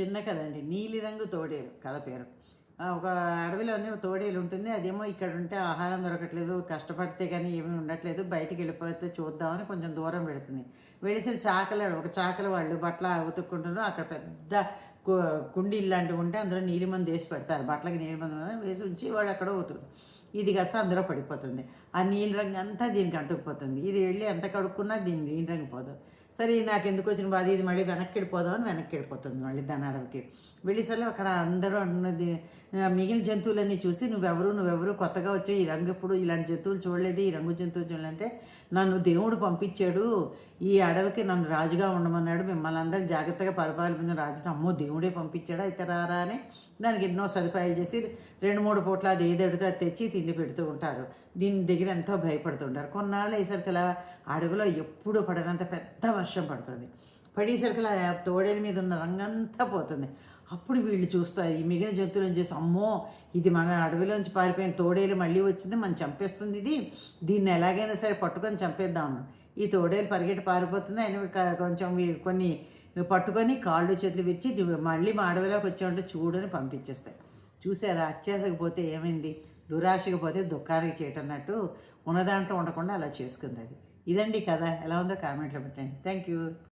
చిన్న కదండి నీలిరంగు తోడేలు కథ పేరు. ఒక అడవిలోనే తోడేలు ఉంటుంది అదేమో ఇక్కడ ఉంటే ఆహారం దొరకట్లేదు కష్టపడితే కానీ ఏమీ ఉండట్లేదు బయటికి వెళ్ళిపోతే చూద్దామని కొంచెం దూరం పెడుతుంది వెళ్ళేసరి చాకలాడు ఒక చాకల వాళ్ళు బట్టలు ఉతుక్కుంటున్నారు అక్కడ పెద్ద కు- కుండీ ఇలాంటివి ఉంటే అందులో నీలిమంది వేసి పెడతారు. బట్టలకి నీలిమంది వేసి ఉంచి వాడు అక్కడ ఉతుకుడు ఇది కాస్త అందులో పడిపోతుంది. ఆ నీలి రంగు అంతా దీనికి అంటుకుపోతుంది. ఇది వెళ్ళి ఎంత కడుక్కున్నా దీని నీలి రంగు పోదు. సరే నాకు ఎందుకు వచ్చిన బాధ? ఇది మళ్ళీ వెనక్కి వెళ్ళిపోదామని వెనక్కి వెళ్ళిపోతుంది మళ్ళీ దాని అడవికి వెళ్ళేసరికి అక్కడ అందరూ అన్నది మిగిలిన జంతువులన్నీ చూసి నువ్వెవరు? నువ్వెవరు? కొత్తగా వచ్చావు. ఈ రంగు ఎప్పుడు ఇలాంటి జంతువులు చూడలేదు. ఈ రంగు జంతువులు చూడాలంటే నన్ను దేవుడు పంపించాడు. ఈ అడవికి నన్ను రాజుగా ఉండమన్నాడు. మిమ్మల్ని అందరూ జాగ్రత్తగా పరిపాలించిన రాజు అమ్మో దేవుడే పంపించాడా? అయితే రారా అని దానికి ఎన్నో సదుపాయాలు చేసి రెండు మూడు పూట్ల అది ఏది అడితే అది తెచ్చి తిండి పెడుతూ ఉంటారు. దీని దగ్గర ఎంతో భయపడుతుంటారు కొన్నాళ్ళు అయ్యేసరికి ఇలా అడవిలో ఎప్పుడు పడనంత పెద్ద వర్షం పడుతుంది పడేసరికి తోడేల మీద ఉన్న రంగంతా పోతుంది. అప్పుడు వీళ్ళు చూస్తారు ఈ మిగిలిన జంతువులను చూసి అమ్మో ఇది మన అడవిలోంచి పారిపోయిన తోడేలు మళ్ళీ వచ్చింది మనం చంపేస్తుంది ఇది. దీన్ని ఎలాగైనా సరే పట్టుకొని చంపేద్దాము ఈ తోడేలు పరిగెట్టి పారిపోతుంది. ఆయన కొంచెం కొన్ని పట్టుకొని కాళ్ళు చేతులు విచ్చి మళ్ళీ మా అడవిలోకి వచ్చామంటే చూడని పంపించేస్తాయి. చూసారా? అత్యాసకు పోతే ఏమైంది? దురాశకు పోతే దుఃఖానికి చేయటన్నట్టు ఉన్న దాంట్లో ఉండకుండా అలా చేసుకుంది అది. ఇదండి కథ. ఎలా ఉందో కామెంట్లో పెట్టండి. Thank you.